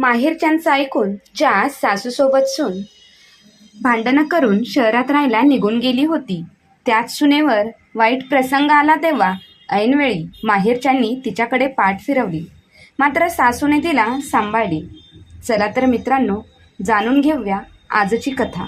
माहेरच्यांचं ऐकून ज्या सासूसोबत सून भांडणं करून शहरात राहायला निघून गेली होती त्याच सुनेवर वाईट प्रसंग आला तेव्हा ऐनवेळी माहेरच्यांनी तिच्याकडे पाठ फिरवली. मात्र सासूने तिला सांभाळली. चला तर मित्रांनो जाणून घेऊया आजची कथा.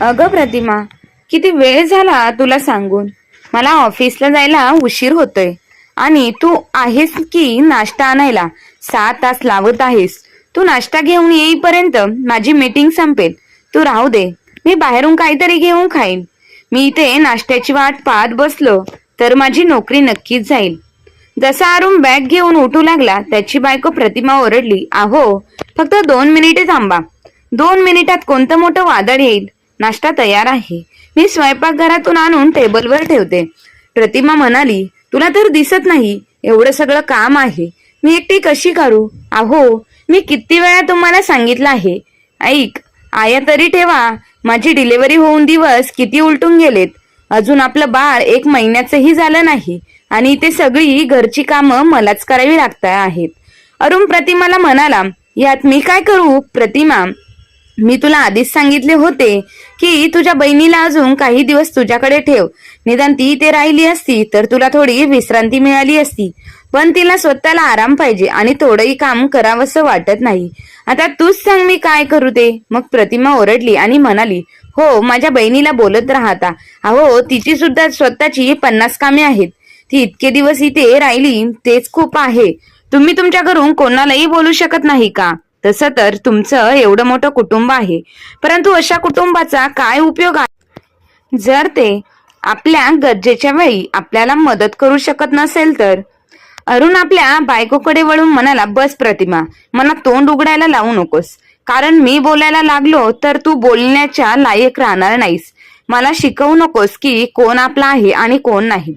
अगं प्रतिमा किती वेळ झाला तुला सांगून? मला ऑफिसला जायला उशीर होतोय. आणि तू आहेस की नाश्ता आणायला? सहा तास लावत आहेस. तू नाश्ता घेऊन येईपर्यंत माझी मीटिंग संपेल. तू राहू दे. मी बाहेरून काहीतरी घेऊन खाईन. मी इथे नाश्त्याची वाट पाहत बसलो तर माझी नोकरी नक्कीच जाईल. जसा अरुण बॅग घेऊन उठू लागला त्याची बायको प्रतिमा ओरडली आहो फक्त दोन मिनिटे थांबा. दोन मिनिटात कोणतं मोठं वादळ येईल? नाश्ता तयार आहे. मी स्वयंपाकघरातून आणून टेबलवर ठेवते. प्रतिमा म्हणाली तुला तर दिसत नाही. एवढं सगळं काम आहे. मी एकटी कशी करू? अहो मी किती वेळा तुम्हाला सांगितलं आहे. ऐक आया तरी ठेवा. माझी डिलिव्हरी होऊन दिवस किती उलटून गेलेत. अजून आपलं बाळ एक महिन्याचंही झालं नाही आणि ते सगळी घरची कामं मलाच करावी लागत आहेत. अरुण प्रतिमाला म्हणाला यात मी काय करू प्रतिमा? मी तुला आधीच सांगितले होते की तुझ्या बहिणीला अजून काही दिवस तुझ्याकडे ठेव. निदान ती ते राहिली असती तर तुला थोडी विश्रांती मिळाली असती. पण तिला स्वतःला आराम पाहिजे आणि थोडंही काम करावंसं वाटत नाही. आता तूच सांग मी काय करू ते मग प्रतिमा ओरडली आणि म्हणाली हो माझ्या बहिणीला बोलत राहता अहो तिची सुद्धा स्वतःची पन्नास कामे आहेत. ती इतके दिवस इथे राहिली तेच खूप आहे. तुम्ही तुमच्या घरून कोणालाही बोलू शकत नाही का? तसं तर तुमचं एवढं मोठं कुटुंब आहे. परंतु अशा कुटुंबाचा काय उपयोग आहे? जर ते आपल्या गरजेच्या वेळी आपल्याला मदत करू शकत नसेल तर अरुण आपल्या बायकोकडे वळून म्हणाला बस प्रतिमा मला तोंड उघडायला लावू नकोस. कारण मी बोलायला लागलो तर तू बोलण्याच्या लायक राहणार नाहीस. मला शिकवू नकोस की कोण आपला आहे आणि कोण नाही.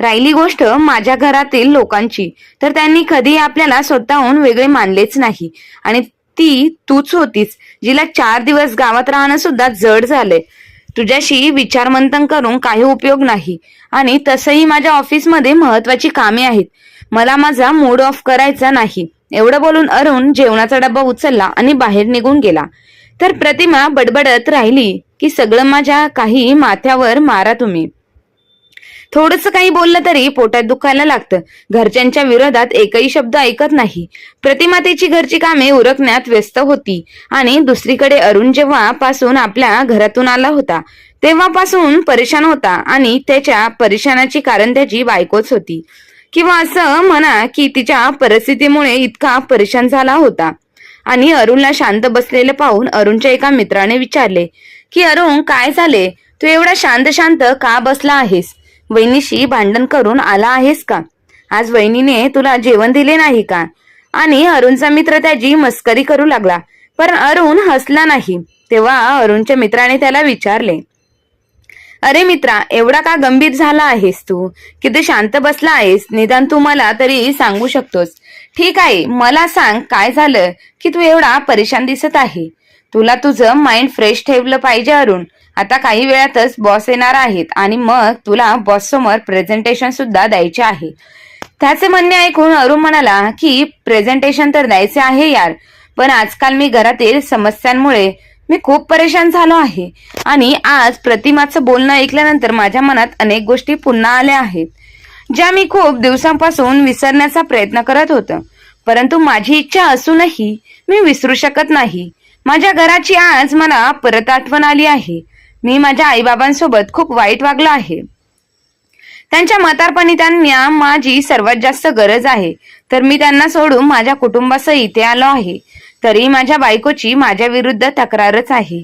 राहिली गोष्ट माझ्या घरातील लोकांची. तर त्यांनी कधी आपल्याला स्वतःहून वेगळे मानलेच नाही. आणि ती तूच होतीस जिला चार दिवस गावात राहणं सुद्धा जड झालंय. तुझ्याशी विचारमंथन करून काही उपयोग नाही. आणि तसंही माझ्या ऑफिसमध्ये महत्वाची कामे आहेत. मला माझा मूड ऑफ करायचा नाही. एवढं बोलून अरुण जेवणाचा डब्बा उचलला आणि बाहेर निघून गेला. तर प्रतिमा बडबडत राहिली की सगळं माझ्या काही माथ्यावर मारा तुम्ही. थोडस काही बोललं तरी पोटात दुखायला लागतं. घरच्यांच्या विरोधात एकही शब्द ऐकत नाही. प्रतिमा तिची घरची कामे उरकण्यात व्यस्त होती आणि दुसरीकडे अरुण जेव्हा पासून आपल्या घरातून आला होता तेव्हापासून परेशान होता आणि त्याच्या परेशानाची कारण त्याची बायकोच होती. किंवा असं म्हणा की तिच्या परिस्थितीमुळे इतका परेशान झाला होता. आणि अरुणला शांत बसलेलं पाहून अरुणच्या एका मित्राने विचारले की अरुण काय झाले? तू एवढा शांत शांत का बसला आहेस? वहिनीशी भांडण करून आला आहेस का? आज वहिनीने तुला जेवण दिले नाही का? आणि अरुणचा मित्र त्याची मस्करी करू लागला. पण अरुण हसला नाही. तेव्हा अरुणच्या मित्राने त्याला विचारले अरे मित्रा एवढा का गंभीर झाला आहेस तू? किती शांत बसला आहेस? निदान तू मला तरी सांगू शकतोस. ठीक आहे मला सांग काय झालं? की तू एवढा परेशान दिसत आहे. तुला तुझं माइंड फ्रेश ठेवलं पाहिजे अरुण. आता काही वेळातच बॉस येणार आहेत आणि मग तुला बॉस समोर प्रेझेंटेशन सुद्धा द्यायचे आहे. त्याचे म्हणणे ऐकून अरुण म्हणाला की प्रेझेंटेशन तर द्यायचे आहे यार पण आजकाल मी घरातील समस्यांमुळे मी खूप परेशान झालो आहे. आणि आज प्रतिमाचं बोलणं ऐकल्यानंतर माझ्या मनात अनेक गोष्टी पुन्हा आल्या आहेत ज्या मी खूप दिवसांपासून विसरण्याचा प्रयत्न करत होतो. परंतु माझी इच्छा असूनही मी विसरू शकत नाही. माझ्या घराची आज मला परत आठवण आली आहे. मी माझ्या आईबाबांसोबत खूप वाईट वागलो आहे. त्यांच्या म्हातारपणी त्यांना माझी सर्वात जास्त गरज आहे. तर मी त्यांना सोडून माझ्या कुटुंबासह इथे आलो आहे. तरी माझ्या बायकोची माझ्या विरुद्ध तक्रारच आहे.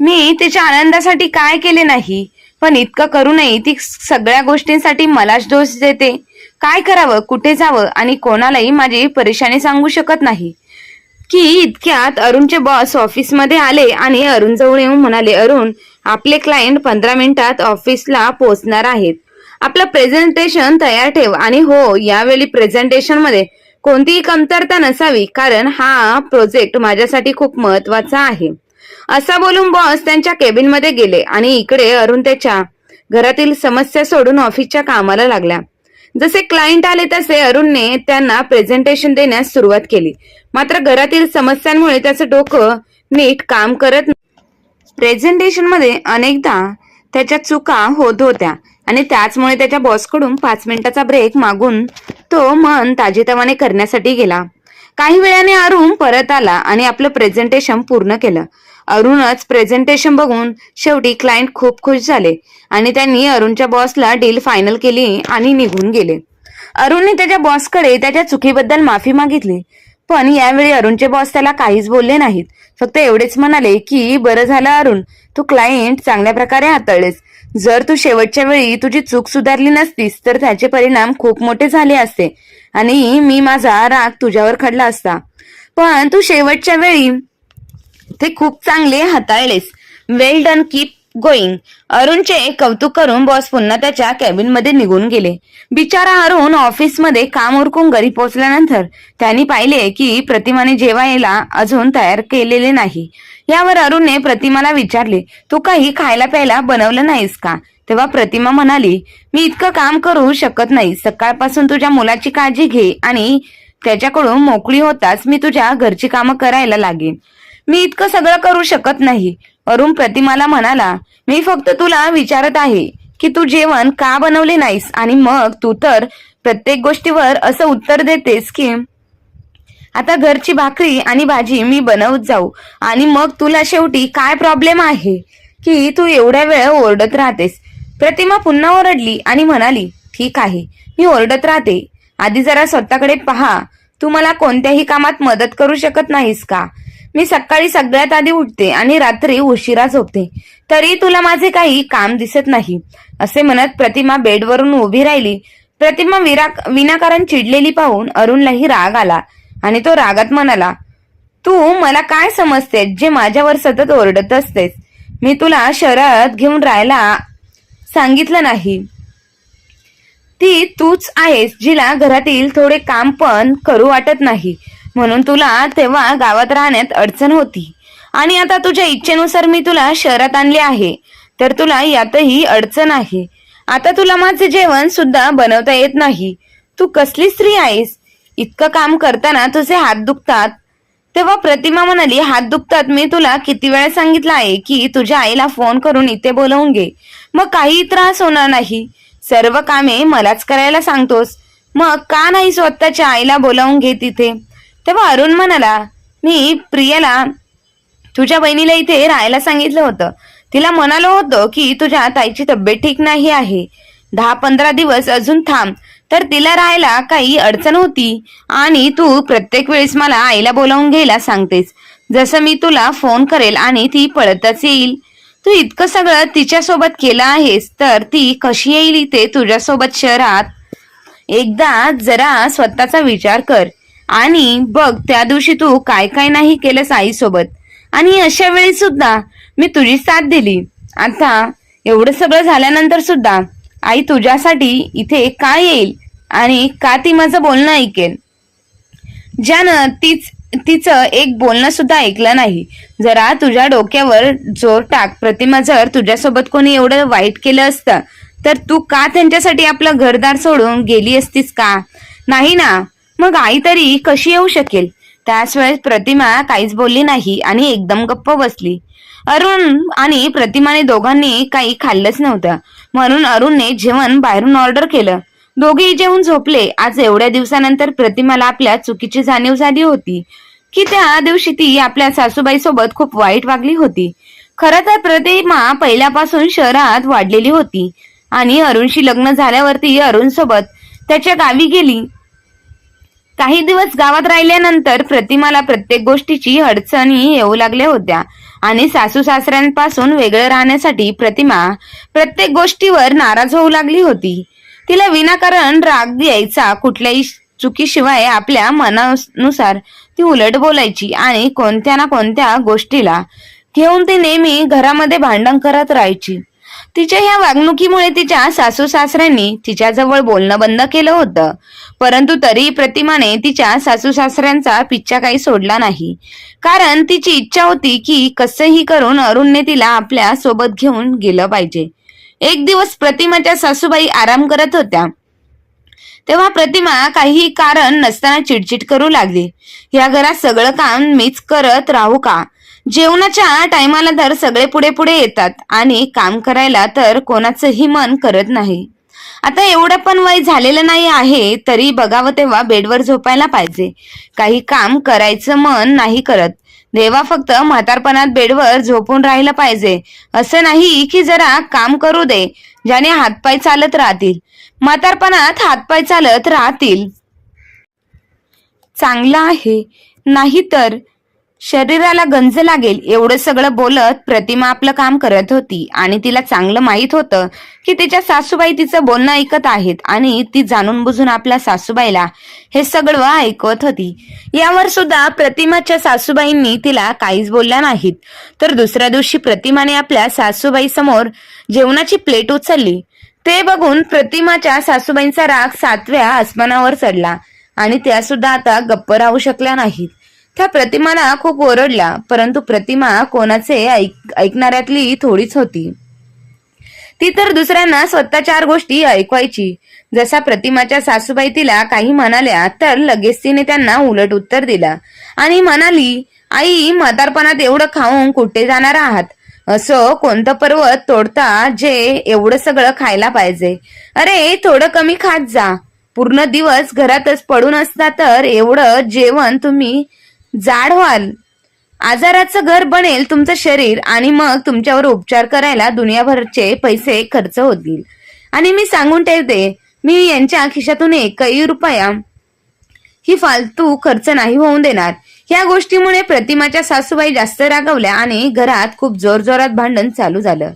मी तिच्या आनंदासाठी काय केले नाही? पण इतकं करूनही ती सगळ्या गोष्टींसाठी मलाच दोष देते. काय करावं कुठे जावं आणि कोणालाही माझी परेशानी सांगू शकत नाही. की इतक्यात अरुणचे बॉस ऑफिसमध्ये आले आणि अरुण जवळ येऊन म्हणाले अरुण आपले क्लायंट पंधरा मिनिटात ऑफिसला पोहोचणार आहेत. आपलं प्रेझेंटेशन तयार ठेव आणि हो यावेळी प्रेझेंटेशनमध्ये कोणतीही कमतरता नसावी कारण हा प्रोजेक्ट माझ्यासाठी खूप महत्त्वाचा आहे. असं बोलून बॉस त्यांच्या केबिनमध्ये गेले आणि इकडे अरुण त्याच्या घरातील समस्या सोडून ऑफिसच्या कामाला लागल्या जसे क्लायंट आले तसे अरुणने त्यांना प्रेझेंटेशन देण्यास सुरुवात केली. मात्र घरातील समस्यांमुळे त्याचं डोकं नीट काम करत प्रेझेंटेशनमध्ये अनेकदा त्याच्या चुका होत होत्या. आणि त्याचमुळे त्याच्या बॉसकडून पाच मिनिटाचा ब्रेक मागून तो मन ताजेतवाने करण्यासाठी गेला. काही वेळाने अरुण परत आला आणि आपलं प्रेझेंटेशन पूर्ण केलं. अरुणच प्रेझेंटेशन बघून शेवटी क्लायंट खूप खुश झाले आणि त्यांनी अरुणच्या बॉसला डील फायनल केली आणि निघून गेले. अरुणने त्याच्या बॉसकडे त्याच्या चुकीबद्दल माफी मागितली पण यावेळी अरुणचे बॉस त्याला काहीच बोलले नाहीत. फक्त एवढेच म्हणाले की बरं झालं अरुण तू क्लायंट चांगल्या प्रकारे हाताळलेस. जर तू शेवटच्या वेळी तुझी चूक सुधारली नसतीस तर त्याचे परिणाम खूप मोठे झाले असते. आणि मी माझा राग तुझ्यावर खडला असता. पण तू शेवटच्या वेळी ते खूप चांगले हाताळलेस. Well done keep going. अरुणचे कौतुक करून बॉस पुन्हा त्याच्या कॅबिनमध्ये निघून गेले. बिचारा अरुण ऑफिसमध्ये काम उरकून घरी पोहोचल्यानंतर त्यांनी पाहिले की प्रतिमाने जेवायला अजून तयार केलेले नाही. यावर अरुणने प्रतिमाला विचारले तू काही खायला प्यायला बनवलं नाहीस का? तेव्हा प्रतिमा म्हणाली मी इतकं काम करू शकत नाही. सकाळपासून तुझ्या मुलाची काळजी घे आणि त्याच्याकडून मोकळी होताच मी तुझ्या घरची कामं करायला लागेन. मी इतकं सगळं करू शकत नाही. अरुण प्रतिमाला म्हणाला मी फक्त तुला विचारत आहे की तू जेवण का बनवले नाहीस आणि मग तू तर प्रत्येक गोष्टीवर असं उत्तर देतेस की आता घरची भाकरी आणि भाजी मी बनवत जाऊ आणि मग तुला शेवटी काय प्रॉब्लेम आहे? की तू एवढ्या वेळ ओरडत राहतेस. प्रतिमा पुन्हा ओरडली आणि म्हणाली ठीक आहे मी ओरडत राहते. आधी जरा स्वतःकडे पहा. तू मला कोणत्याही कामात मदत करू शकत नाहीस का? मी सकाळी सगळ्यात आधी उठते आणि रात्री उशिरा झोपते. तरी तुला माझे काही काम दिसत नाही असे म्हणत प्रतिमा बेडवरून उभी राहिली. प्रतिमा विरा विनाकारण चिडलेली पाहून अरुणलाही राग आला आणि तो रागात म्हणाला तू मला काय समजते जे माझ्यावर सतत ओरडत असतेस? मी तुला शरद घेऊन राहायला सांगितलं नाही. ती तूच आहेस जिला घरातील थोडे काम पण करू वाटत नाही. म्हणून तुला तेव्हा गावात राहण्यात अडचण होती. आणि आता तुझ्या इच्छेनुसार मी तुला शहरात आणले आहे. तर तुला यातही अडचण आहे. आता तुला माझे जेवण सुद्धा बनवता येत नाही. तू कसली स्त्री आहेस? इतकं काम करताना तुझे हात दुखतात. तेव्हा प्रतिमा म्हणाली हात दुखतात. मी तुला किती वेळा सांगितलं आहे की तुझ्या आईला फोन करून इथे बोलवून घे. मग काही त्रास होणार नाही. सर्व कामे मलाच करायला सांगतोस. मग का नाही स्वतःच्या आईला बोलावून घे तिथे तेव्हा अरुण म्हणाला मी प्रियाला तुझ्या बहिणीला इथे राहायला सांगितलं होतं. तिला म्हणालो होतं की तुझ्या ताईची तब्येत ठीक नाही आहे. दहा पंधरा दिवस अजून थांब. तर तिला राहायला काही अडचण होती आणि तू प्रत्येक वेळेस मला आईला बोलावून घ्यायला सांगतेस. जसं मी तुला फोन करेल आणि ती पळतच येईल. तू इतकं सगळं तिच्यासोबत केलं आहेस तर ती कशी येईल इथे तुझ्यासोबत शहरात? एकदा जरा स्वतःचा विचार कर. आणि बघ त्या दिवशी तू काय काय नाही केलंस आईसोबत. आणि अशा वेळी सुद्धा मी तुझी साथ दिली. आता एवढं सगळं झाल्यानंतर सुद्धा आई तुझ्यासाठी इथे का येईल आणि का ती माझं बोलणं ऐकेल? ज्यानं तीच तिचं एक बोलणं सुद्धा ऐकलं नाही. जरा तुझ्या डोक्यावर जोर टाक. प्रतिमा जर तुझ्यासोबत कोणी एवढं वाईट केलं असतं तर तू का त्यांच्यासाठी आपलं घरदार सोडून गेली असतीस का? नाही ना. मग आई तरी कशी येऊ शकेल? त्याच वेळेस प्रतिमा काहीच बोलली नाही आणि एकदम गप्प बसली. अरुण आणि प्रतिमाने दोघांनी काही खाल्लंच नव्हतं. म्हणून अरुणने जेवण बाहेरून ऑर्डर केलं. दोघेही जेवून झोपले. आज एवढ्या दिवसानंतर प्रतिमाला आपल्या चुकीची जाणीव झाली होती की त्या दिवशी ती आपल्या सासूबाई सोबत खूप वाईट वागली होती. खरं तर प्रतिमा पहिल्यापासून शहरात वाढलेली होती आणि अरुणशी लग्न झाल्यावरती अरुण सोबत त्याच्या गावी गेली. काही दिवस गावात राहिल्यानंतर प्रतिमाला प्रत्येक गोष्टीची अडचणी येऊ लागल्या होत्या. आणि सासू सासऱ्यांपासून वेगळं राहण्यासाठी प्रतिमा प्रत्येक गोष्टीवर नाराज होऊ लागली होती. तिला विनाकारण राग यायचा कुठल्याही चुकीशिवाय आपल्या मनानुसार ती उलट बोलायची आणि कोणत्या ना कोणत्या गोष्टीला घेऊन ती नेहमी घरामध्ये भांडण करत राहायची. तिच्या ह्या वागणुकीमुळे तिच्या सासू सासऱ्यांनी तिच्याजवळ बोलणं बंद केलं होतं. परंतु तरी प्रतिमाने तिच्या सासू सासऱ्यांचा पिच्छा काही सोडला नाही. कारण तिची इच्छा होती की कसंही करून अरुणने तिला आपल्यासोबत घेऊन गेलं पाहिजे. एक दिवस प्रतिमाच्या सासूबाई आराम करत होत्या. तेव्हा प्रतिमा काहीही कारण नसताना चिडचिड करू लागली. या घरात सगळं काम मीच करत राहू का? जेवणाच्या टायमाला तर सगळे पुढे पुढे येतात आणि काम करायला तर कोणाचंही मन करत नाही. आता एवढं पण वय झालेलं नाही आहे तरी बघावं तेव्हा बेडवर झोपायला पाहिजे. काही काम करायचं मन नाही करत. देवा फक्त म्हातारपणात बेडवर झोपून राहिलं पाहिजे. असं नाही की जरा काम करू दे ज्याने हातपाय चालत राहतील. म्हातारपणात हातपाय चालत राहतील. चांगलं आहे. नाहीतर शरीराला गंज लागेल एवढं सगळं बोलत प्रतिमा आपलं काम करत होती आणि तिला चांगलं माहीत होतं की तिच्या सासूबाई तिचं बोलणं ऐकत आहेत आणि ती जाणून बुजून आपल्या सासूबाईला हे सगळं ऐकवत होती. यावर सुद्धा प्रतिमाच्या सासूबाईंनी तिला काहीच बोलल्या नाहीत. तर दुसऱ्या दिवशी प्रतिमाने आपल्या सासूबाई समोर जेवणाची प्लेट उचलली. ते बघून प्रतिमाच्या सासूबाईंचा राग सातव्या आसमानावर चढला आणि त्या सुद्धा आता गप्प राहू शकल्या नाहीत. त्या प्रतिमाला खूप ओरडल्या परंतु प्रतिमा कोणाचे ऐकणाऱ्यातली आएक, थोडीच होती. ती तर दुसऱ्यांना स्वतः चार गोष्टी ऐकवायची. जसा प्रतिमाच्या सासूबाई तिला काही म्हणाल्या तर लगेच तिने त्यांना उलट उत्तर दिला. आणि म्हणाली आई म्हातारपणात एवढं खाऊन कुठे जाणार आहात? असं कोणतं पर्वत तोडता जे एवढं सगळं खायला पाहिजे? अरे थोडं कमी खात जा. पूर्ण दिवस घरातच पडून असता तर एवढं जेवण तुम्ही जाड व्हाल आजाराचं घर बनेल तुमचं शरीर आणि मग तुमच्यावर उपचार करायला दुनियाभरचे पैसे खर्च होतील. आणि मी सांगून ठेवते मी यांच्या खिशातून एकही रुपया ही फालतू खर्च नाही होऊन देणार. ह्या गोष्टीमुळे प्रतिमाच्या सासूबाई जास्त रागवल्या आणि घरात खूप जोरजोरात भांडण चालू झालं.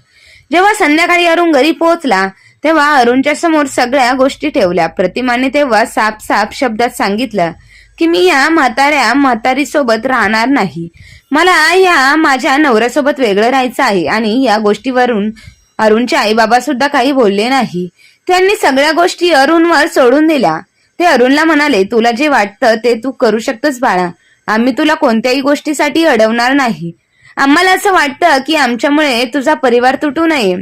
जेव्हा संध्याकाळी अरुण घरी पोहोचला तेव्हा अरुणच्या समोर सगळ्या गोष्टी ठेवल्या. प्रतिमाने तेव्हा साफ साफ शब्दात सांगितलं की मी या म्हाताऱ्या म्हातारी सोबत राहणार नाही. मला या माझ्या नवऱ्यासोबत वेगळं राहायचं आहे आणि या गोष्टीवरून अरुणचे आई बाबा सुद्धा काही बोलले नाही. त्यांनी सगळ्या गोष्टी अरुणवर सोडून दिल्या. ते अरुणला म्हणाले तुला जे वाटतं ते तू करू शकतोस बाळा. आम्ही तुला कोणत्याही गोष्टीसाठी अडवणार नाही. आम्हाला असं वाटतं की आमच्यामुळे तुझा परिवार तुटू नये.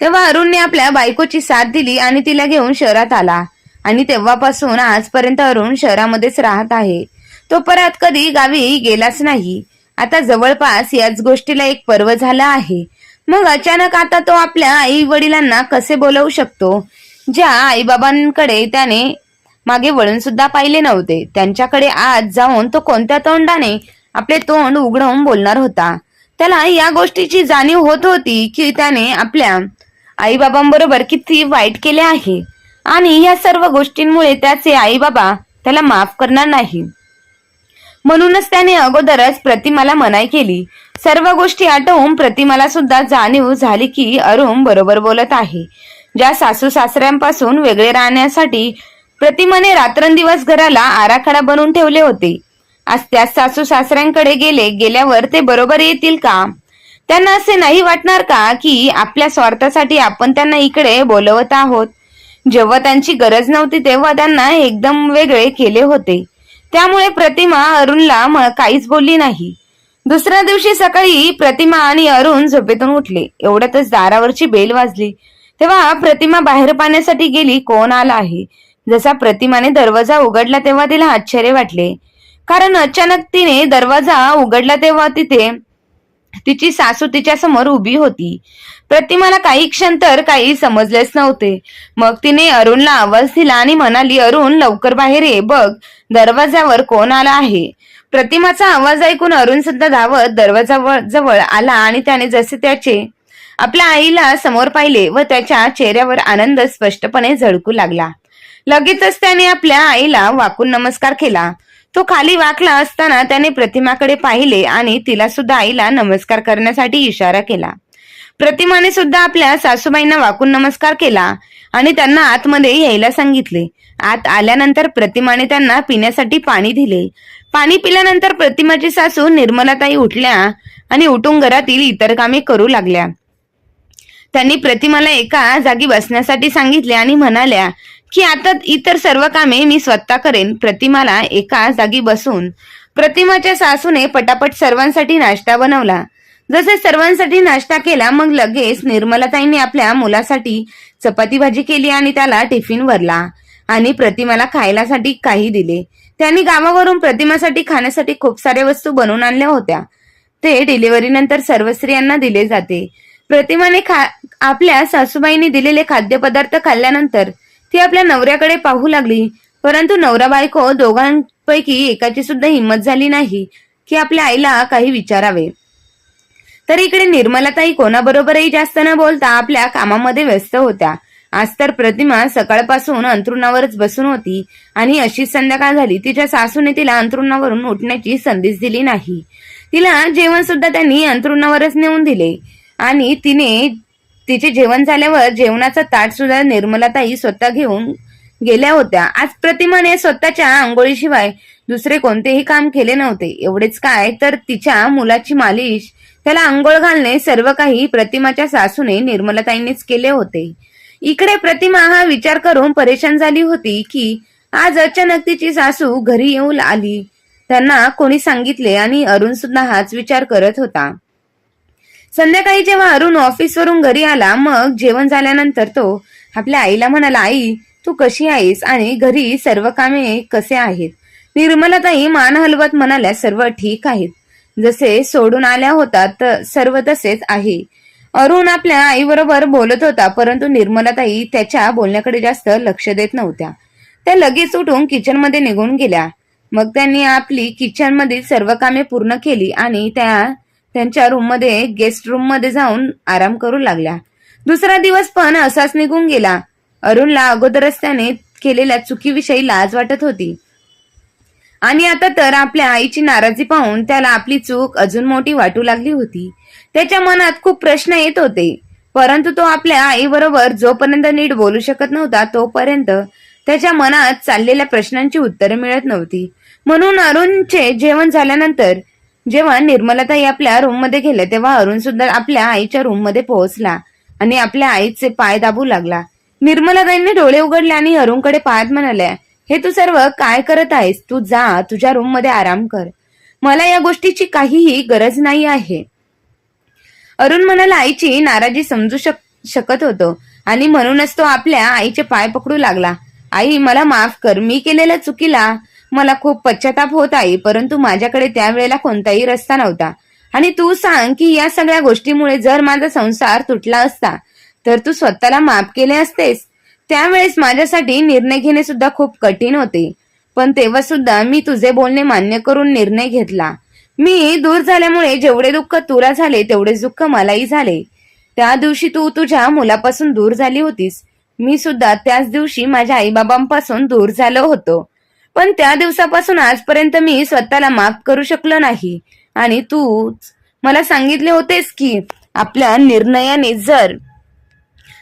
तेव्हा अरुणने आपल्या बायकोची साथ दिली आणि तिला घेऊन शहरात आला. आणि तेव्हापासून आजपर्यंत अरुण शहरामध्येच राहत आहे. तो परत कधी गावी गेलाच नाही. आता जवळपास याच गोष्टीला एक पर्व झाला आहे. मग अचानक आता तो आपल्या आई वडिलांना कसे बोलवू शकतो? ज्या आईबाबांकडे त्याने मागे वळून सुद्धा पाहिले नव्हते. त्यांच्याकडे आज जाऊन तो कोणत्या तोंडाने आपले तोंड उघडवून बोलणार होता? त्याला या गोष्टीची जाणीव होत होती की त्याने आपल्या आईबाबांबरोबर किती वाईट केले आहे. आणि या सर्व गोष्टींमुळे त्याचे आई बाबा त्याला माफ करणार नाही. म्हणूनच त्याने अगोदरच प्रतिमाला मनाई केली. सर्व गोष्टी आटवून प्रतिमाला सुद्धा जाणीव झाली की अरुण बरोबर बोलत आहे. ज्या सासू सासऱ्यांपासून वेगळे राहण्यासाठी प्रतिमाने रात्रंदिवस घराला आराखडा बनवून ठेवले होते. आज त्या सासू सासऱ्यांकडे गेले गेल्यावर ते बरोबर येतील का? त्यांना असे नाही वाटणार का की आपल्या स्वार्थासाठी आपण त्यांना इकडे बोलवत आहोत? जेव्हा त्यांची गरज नव्हती तेव्हा त्यांना एकदम वेगळे केले होते. त्यामुळे प्रतिमा अरुणला काहीच बोलली नाही. दुसऱ्या दिवशी सकाळी प्रतिमा आणि अरुण झोपेतून उठले. एवढ्यातच दारावरची बेल वाजली. तेव्हा प्रतिमा बाहेर पाहण्यासाठी गेली कोण आला आहे? जसा प्रतिमाने दरवाजा उघडला तेव्हा तिला आश्चर्य वाटले. कारण अचानक तिने दरवाजा उघडला तेव्हा तिथे तिची सासू तिच्या समोर उभी होती. प्रतिमाला काही क्षण तर काही समजलेच नव्हते. मग तिने अरुणला आवाज दिला आणि म्हणाली अरुण लवकर बाहेर ये बघ दरवाजावर कोण आला आहे? प्रतिमाचा आवाज ऐकून अरुण सुद्धा धावत दरवाजावर जवळ आला आणि त्याने जसे त्याचे आपल्या आईला समोर पाहिले व त्याच्या चेहऱ्यावर आनंद स्पष्टपणे झळकू लागला. लगेचच त्याने आपल्या आईला वाकून नमस्कार केला. तो खाली वाकला असताना त्याने प्रतिमाकडे पाहिले आणि तिला सुद्धा आईला नमस्कार करण्यासाठी इशारा केला. प्रतिमाने सुद्धा आपल्या सासूबाईंना वाकून नमस्कार केला आणि त्यांना आतमध्ये यायला सांगितले. आत आल्यानंतर प्रतिमाने त्यांना पिण्यासाठी पाणी दिले. पाणी पिल्यानंतर प्रतिमाची सासू निर्मलाताई उठल्या आणि उठून घरातील इतर कामे करू लागल्या. त्यांनी प्रतिमाला एका जागी बसण्यासाठी सांगितले आणि म्हणाल्या की आता इतर सर्व कामे मी स्वतः करेन. प्रतिमाला एका जागी बसून. प्रतिमाच्या सासूने पटापट सर्वांसाठी नाश्ता बनवला. जसे सर्वांसाठी नाश्ता केला मग लगेच निर्मलाताईंनी आपल्या मुलासाठी चपाती भाजी केली आणि त्याला टिफिन भरला आणि प्रतिमाला खायलासाठी काही दिले. त्यांनी गावावरून प्रतिमासाठी खाण्यासाठी खूप साऱ्या वस्तू बनवून आणल्या होत्या. ते डिलिव्हरी नंतर सर्व स्त्रियांना दिले जाते. प्रतिमाने खा आपल्या सासूबाईंनी दिलेले खाद्यपदार्थ खाल्ल्यानंतर ती आपल्या नवऱ्याकडे पाहू लागली. परंतु नवरा बायको दोघांपैकी एकाची सुद्धा हिंमत झाली नाही की आपल्या आईला काही विचारावे. तर इकडे निर्मलाताई कोणाबरोबरही जास्त न बोलता आपल्या कामामध्ये व्यस्त होत्या. आज तर प्रतिमा सकाळपासून अंथरुणावरच बसून होती आणि अशी संध्याकाळ झाली तिच्या सासूने तिला अंथरुणावरून उठण्याची संधीच दिली नाही. तिला जेवण सुद्धा त्यांनी अंथरुणावरच नेऊन दिले आणि तिने तिचे जेवण झाल्यावर जेवणाचा ताट सुद्धा निर्मलाताई स्वतः घेऊन गेल्या होत्या. आज प्रतिमाने स्वतःच्या आंघोळीशिवाय दुसरे कोणतेही काम केले नव्हते. एवढेच काय तर तिच्या मुलाची मालिश त्याला आंघोळ घालणे सर्व काही प्रतिमाच्या सासूने निर्मलाताईंनीच केले होते. इकडे प्रतिमा हा विचार करून परेशान झाली होती की आज अचानक तिची सासू घरी येऊ आली. त्यांना कोणी सांगितले आणि अरुण सुद्धा हाच विचार करत होता. संध्याकाळी जेव्हा अरुण ऑफिसवरून घरी आला मग जेवण झाल्यानंतर तो आपल्या आईला म्हणाला आई तू कशी आहेस आणि घरी सर्व कामे कसे आहेत? निर्मलाताई मान हलवत म्हणाल्या सर्व ठीक आहेत. जसे सोडून आल्या होता तर सर्व तसेच आहे. अरुण आपल्या आईबरोबर बोलत होता परंतु निर्मलाताई त्याच्या बोलण्याकडे जास्त लक्ष देत नव्हत्या. त्या लगेच उठून किचनमध्ये निघून गेल्या. मग त्यांनी आपली किचनमधील सर्व कामे पूर्ण केली आणि त्या त्यांच्या रूममध्ये गेस्ट रूममध्ये जाऊन आराम करू लागल्या. दुसरा दिवस पण असाच निघून गेला. अरुणला अगोदरच त्याने केलेल्या चुकीविषयी लाज वाटत होती. आणि आता तर आपल्या आईची नाराजी पाहून त्याला आपली चूक अजून मोठी वाटू लागली होती. त्याच्या मनात खूप प्रश्न येत होते. परंतु तो आपल्या आईबरोबर जोपर्यंत नीट बोलू शकत नव्हता तोपर्यंत त्याच्या मनात चाललेल्या प्रश्नांची उत्तरे मिळत नव्हती. म्हणून अरुणचे जेवण झाल्यानंतर जेव्हा निर्मलाताई आपल्या रूममध्ये तेव्हा अरुण सुद्धा आपल्या आईच्या रूममध्ये पोहोचला आणि आपल्या आईचे पाय दाबू लागला. निर्मलाताईंनी डोळे उघडले आणि अरुणकडे पाहत म्हणाल्या हे तू सर्व काय करत आहेस? तू जा तुझ्या रूममध्ये आराम कर. मला या गोष्टीची काहीही गरज नाही आहे. अरुण म्हणाला आईची नाराजी समजू शक शकत होतो आणि म्हणूनच तो आपल्या आईचे पाय पकडू लागला. आई मला माफ कर. मी केलेल्या चुकीला मला खूप पश्चाताप होत आहे परंतु माझ्याकडे त्यावेळेला कोणताही रस्ता नव्हता. आणि तू सांग की या सगळ्या गोष्टीमुळे जर माझा संसार तुटला असता तर तू स्वतःला माफ केले असतेस? त्यावेळेस माझ्यासाठी निर्णय घेणे सुद्धा खूप कठीण होते. पण तेव्हा सुद्धा मी तुझे बोलणे मान्य करून निर्णय घेतला. मी दूर झाल्यामुळे जेवढे दुःख तुला झाले तेवढेच दुःख मलाही झाले. त्या दिवशी तू तुझ्या मुलापासून दूर झाली होतीस. मी सुद्धा त्याच दिवशी माझ्या आईबाबांपासून दूर झालो होतो. पण त्या दिवसापासून आजपर्यंत मी स्वतःला माफ करू शकलो नाही. आणि तू मला सांगितले होतेस की आपल्या निर्णयाने जर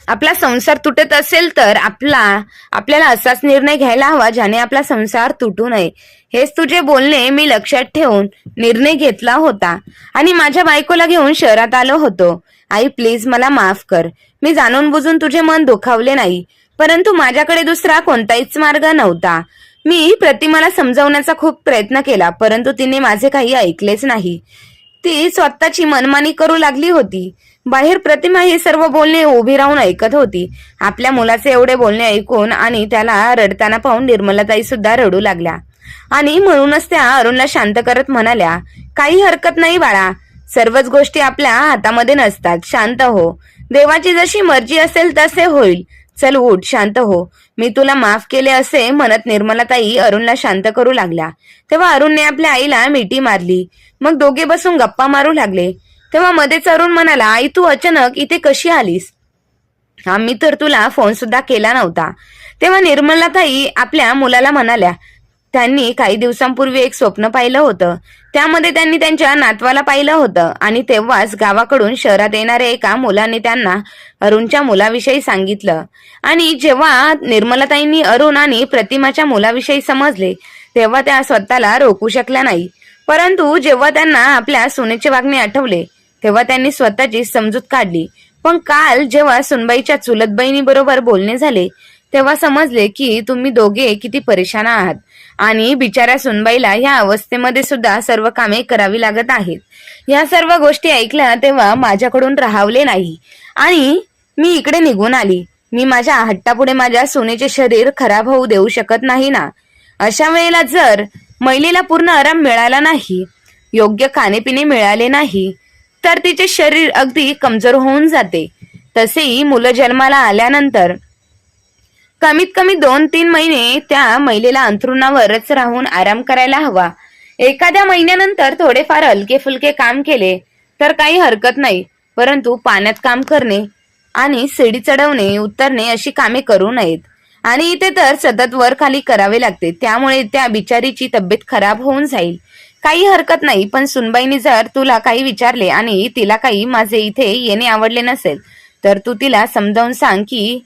आपला संसार तुटत असेल तर आपला आपल्याला असाच निर्णय घ्यायला हवा ज्याने आपला संसार तुटू नये. हेच तुझे बोलणे मी लक्षात ठेवून निर्णय घेतला होता. आणि माझ्या बायकोला घेऊन शहरात आलो होतो. आई प्लीज मला माफ कर. मी जाणून बुजून तुझे मन दुखावले नाही. परंतु माझ्याकडे दुसरा कोणताहीच मार्ग नव्हता. मी प्रतिमाला समजावण्याचा खूप प्रयत्न केला परंतु तिने माझे काही ऐकलेच नाही. ती स्वतःची मनमानी करू लागली होती. बाहेर प्रतिमा ही सर्व बोलणे उभी राहून ऐकत होती. आपल्या मुलाचे एवढे बोलणे ऐकून आणि त्याला रडताना पाहून निर्मलाताई सुद्धा रडू लागल्या. आणि म्हणूनच त्या अरुणला शांत करत म्हणाल्या काही हरकत नाही बाळा. सर्वच गोष्टी आपल्या हातामध्ये नसतात. शांत हो. देवाची जशी मर्जी असेल तसे होईल. चल उठ शांत हो. मी तुला माफ केले असे म्हणत निर्मलाताई अरुणला शांत करू लागल्या. तेव्हा अरुणने आपल्या आईला मिठी मारली. मग दोघे बसून गप्पा मारू लागले. तेव्हा मध्येच अरुण म्हणाला आई तू अचानक इथे कशी आलीस? आम्ही तर तुला फोन सुद्धा केला नव्हता. तेव्हा निर्मलाताई आपल्या मुलाला म्हणाल्या त्यांनी काही दिवसांपूर्वी एक स्वप्न पाहिलं होतं. त्यामध्ये त्यांनी त्यांच्या नातवाला पाहिलं होतं आणि तेव्हाच गावाकडून शहरात येणाऱ्या एका मुलाने त्यांना अरुणच्या मुलाविषयी सांगितलं. आणि जेव्हा निर्मलाताईंनी अरुण आणि प्रतिमाच्या मुलाविषयी समजले तेव्हा त्या स्वतःला रोखू शकल्या नाही. परंतु जेव्हा त्यांना आपल्या सुनेचे वागणे आठवले तेव्हा त्यांनी स्वतःची समजूत काढली. पण काल जेव्हा सुनबाईच्या चुलत बहिणीबरोबर बोलणे झाले तेव्हा समजले की तुम्ही दोघे किती परेशान आहात आणि बिचाऱ्या सुनबाईला या अवस्थेमध्ये सुद्धा सर्व कामे करावी लागत आहेत. या सर्व गोष्टी ऐकल्या तेव्हा माझ्याकडून राहावले नाही आणि मी इकडे निघून आली. मी माझ्या हट्टापुढे माझ्या सोनेचे शरीर खराब होऊ देऊ शकत नाही ना? अशा वेळेला जर महिलेला पूर्ण आराम मिळाला नाही योग्य खाणेपिणे मिळाले नाही तर तिचे शरीर अगदी कमजोर होऊन जाते. तसेही मुलं जन्माला आल्यानंतर कमीत कमी दोन तीन महिने त्या महिलेला अंथरुणावरच राहून आराम करायला हवा. एखाद्या महिन्यानंतर थोडेफार हलके फुलके काम केले तर काही हरकत नाही परंतु पाण्यात काम करणे आणि शिडी चढवणे उतरणे अशी कामे करू नयेत. आणि इथे तर सतत वर खाली करावे लागते त्यामुळे त्या बिचारीची तब्येत खराब होऊन जाईल. काही हरकत नाही पण सुनबाईने जर तुला काही विचारले आणि तिला काही माझे इथे येणे आवडले नसेल तर तू तिला समजावून सांग की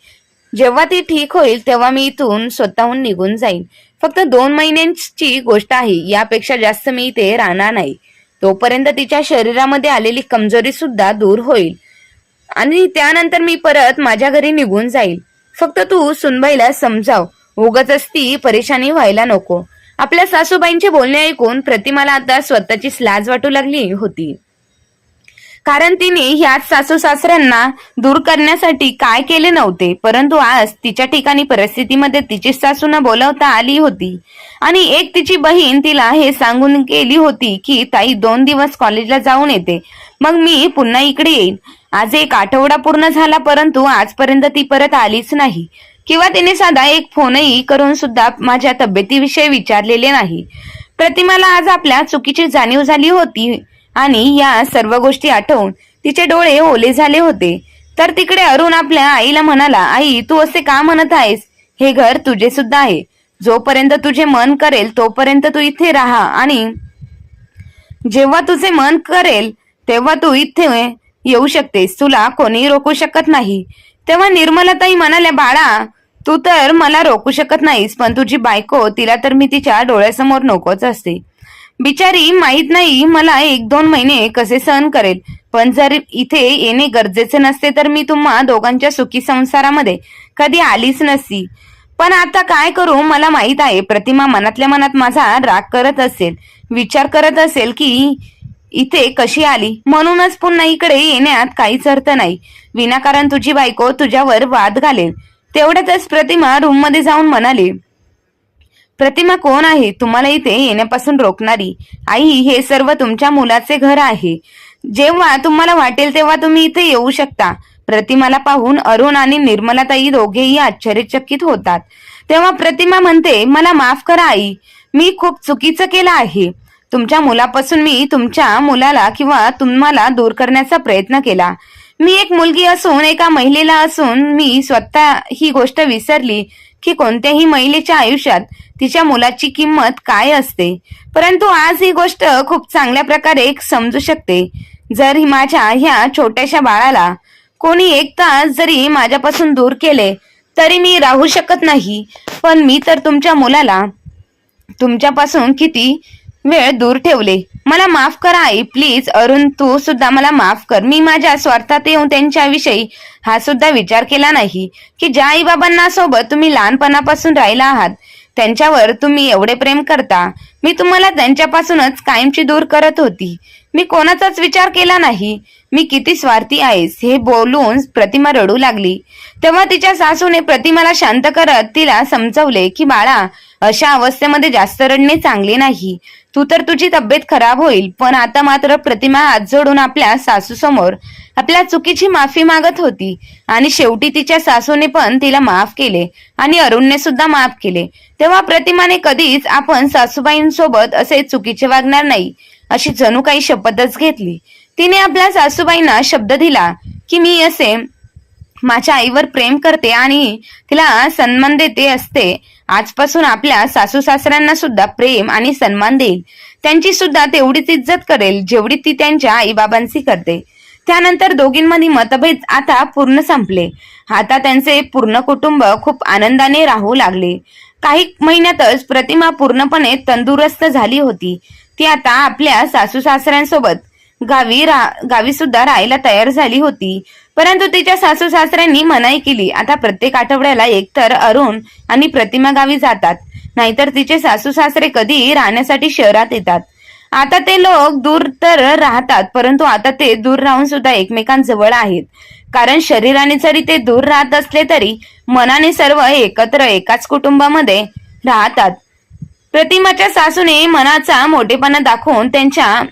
जेव्हा ती ठीक होईल तेव्हा मी इथून स्वतःहून निघून जाईन. फक्त दोन महिन्यांची गोष्ट आहे यापेक्षा जास्त मी इथे राहणार नाही. तोपर्यंत तिच्या शरीरामध्ये आलेली कमजोरी सुद्धा दूर होईल. आणि त्यानंतर मी परत माझ्या घरी निघून जाईल. फक्त तू सुनबाईला समजाव उगच ती परेशानी व्हायला नको. आपल्या सासूबाईंचे बोलणे ऐकून प्रतिमाला आता स्वतःचीच लाज वाटू लागली होती. कारण तिने ह्याच सासू सासऱ्यांना दूर करण्यासाठी काय केले नव्हते परंतु आज तिच्या ठिकाणी परिस्थितीमध्ये तिची सासूना बोलवता आली होती. आणि एक तिची बहीण तिला हे सांगून गेली होती की ताई दोन दिवस कॉलेजला जाऊन येते. मग मी पुन्हा इकडे येईन. आज एक आठवडा पूर्ण झाला परंतु आजपर्यंत ती परत आलीच नाही. किंवा तिने साधा एक फोनही करून सुद्धा माझ्या तब्येतीविषयी विचारलेले नाही. प्रतिमाला आज आपल्या चुकीची जाणीव झाली होती आणि या सर्व गोष्टी आठवून तिचे डोळे ओले झाले होते. तर तिकडे अरुण आपल्या आईला म्हणाला आई तू असे का म्हणत आहेस? हे घर तुझे सुद्धा आहे. जोपर्यंत तुझे मन करेल तोपर्यंत तू इथे राहा आणि जेव्हा तुझे मन करेल तेव्हा तू इथे येऊ शकतेस. तुला कोणी रोखू शकत नाही. तेव्हा निर्मलाताई म्हणाल्या बाळा तू तर मला रोखू शकत नाहीस पण तुझी बायको तिला तर मी तिच्या डोळ्यासमोर नकोच असते. बिचारी माहीत नाही मला एक दोन महिने कसे सहन करेल पण जर इथे येणे गरजेचे नसते तर मी तुम्हा दोघांच्या सुखी संसारामध्ये कधी आलीच नसती. पण आता काय करू मला माहीत आहे प्रतिमा मनातल्या मनात माझा राग करत असेल विचार करत असेल की इथे कशी आली? म्हणूनच पुन्हा इकडे येण्यात काहीच अर्थ नाही. विनाकारण तुझी बायको तुझ्यावर वाद घालेल. तेवढ्यातच प्रतिमा रूममध्ये जाऊन म्हणाली प्रतिमा कोण आहे? तुम्हाला इथे येण्यापासून रोखणारी. आई हे सर्व तुमच्या मुलाचे घर आहे. जेव्हा तुम्हाला वाटेल तेव्हा तुम्ही इथे येऊ शकता. प्रतिमाला पाहून अरुण आणि निर्मलाताई दोघेही आश्चर्यचकित होतात. तेव्हा प्रतिमा म्हणते मला माफ करा आई. मी खूप चुकीचं केलं आहे. तुमच्या मुलापासून मी तुमच्या मुलाला किंवा तुम्हाला दूर करण्याचा प्रयत्न केला. मी एक मुलगी असून एका महिलेला असून मी स्वतः ही गोष्ट विसरली की कोणत्याही महिलेच्या आयुष्यात तिच्या मुलाची किंमत काय असते. परंतु आज ही गोष्ट खूप चांगल्या प्रकारे समजू शकते. जर माझ्या ह्या छोट्याशा बाळाला कोणी एक तास जरी माझ्यापासून दूर केले तरी मी राहू शकत नाही. पण मी तर तुमच्या मुलाला तुमच्यापासून किती वेळ दूर ठेवले. मला माफ करा आई प्लीज अरुण तू सुद्धा मला माफ कर. मी माझ्या स्वार्थात येऊन त्यांच्याविषयी हा सुद्धा विचार केला नाही. की ज्या आई बाबांना सोबत तुम्ही लहानपणापासून राहिला आहात त्यांच्यावर तुम्ही एवढे प्रेम करता? मी तुम्हाला त्यांच्यापासूनच कायमची दूर करत होती. मी कोणाचाच विचार केला नाही. मी किती स्वार्थी आहेस हे बोलून प्रतिमा रडू लागली. तेव्हा तिच्या सासूने प्रतिमाला शांत करत तिला समजवले की बाळा अशा अवस्थेमध्ये जास्त रडणे चांगले नाही. तू तर तुझी तब्येत खराब होईल पण आता मात्र प्रतिमा हात जोडून आपल्या सासू समोर आपल्या चुकीची माफी मागत होती. आणि शेवटी तिच्या सासूने पण तिला माफ केले. आणि अरुणने सुद्धा माफ केले. तेव्हा प्रतिमाने कधीच आपण सासूबाईंसोबत असे चुकीचे वागणार नाही अशी जणू काही शपथच घेतली. तिने आपल्या सासूबाईंना शब्द दिला की मी असे माझ्या आईवर प्रेम करते आणि तिला सन्मान देते असते. आजपासून आपल्या सासू सासऱ्यांना सुद्धा प्रेम आणि सन्मान देईल. त्यांची सुद्धा तेवढीच इज्जत करेल जेवढी ती त्यांच्या आईबाबांची करते. त्यानंतर दोघींमध्ये मतभेद आता पूर्ण संपले. आता त्यांचे पूर्ण कुटुंब खूप आनंदाने राहू लागले. काही महिन्यातच प्रतिमा पूर्णपणे तंदुरुस्त झाली होती. ती आता आपल्या सासू सासऱ्यांसोबत गावी रा गावी सुद्धा राहायला तयार झाली होती. परंतु तिच्या सासू सासऱ्यांनी मनाई केली आता प्रत्येक आठवड्याला एकतर अरुण आणि प्रतिमा गावी जातात. नाहीतर तिचे सासू सासरे कधी राहण्यासाठी शहरात येतात. आता ते लोक दूर तर राहतात परंतु आता ते दूर राहून सुद्धा एकमेकांजवळ आहेत. कारण शरीराने जरी ते दूर राहत असले तरी मनाने सर्व एकत्र एकाच कुटुंबामध्ये राहतात. प्रतिमाच्या सासूने मनाचा मोठेपणा दाखवून त्यांच्या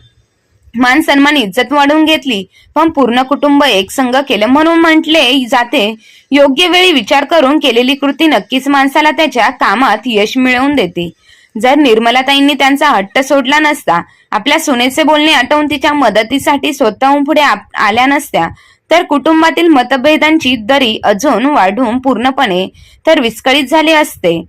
मान सन्मान इज्जत वाढवून घेतली. पण पूर्ण कुटुंब एकसंग केलं म्हणून म्हटले जाते. योग्य वेळी विचार करून केलेली कृती नक्कीच माणसाला त्याच्या कामात यश मिळवून देते. जर निर्मलाताईंनी त्यांचा हट्ट सोडला नसता आपल्या सुनेचे बोलणे आटवून तिच्या मदतीसाठी स्वतःहून पुढे आल्या नसत्या तर कुटुंबातील मतभेदांची दरी अजून वाढून पूर्णपणे तर विस्कळीत झाले असते.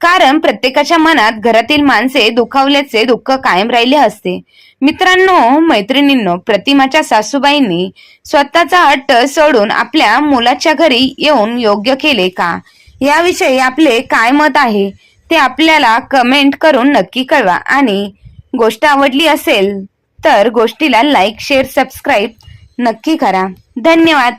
कारण प्रत्येकाच्या मनात घरातील माणसे दुखावल्याचे दुःख कायम राहिले असते. मित्रांनो मैत्रिणींनो प्रतिमाच्या सासूबाईंनी स्वतःचा हट्ट सोडून आपल्या मुलाच्या घरी येऊन योग्य केले का? याविषयी आपले काय मत आहे? ते आपल्याला कमेंट करून नक्की कळवा. आणि गोष्ट आवडली असेल तर गोष्टीला लाईक शेअर सबस्क्राईब नक्की करा. धन्यवाद.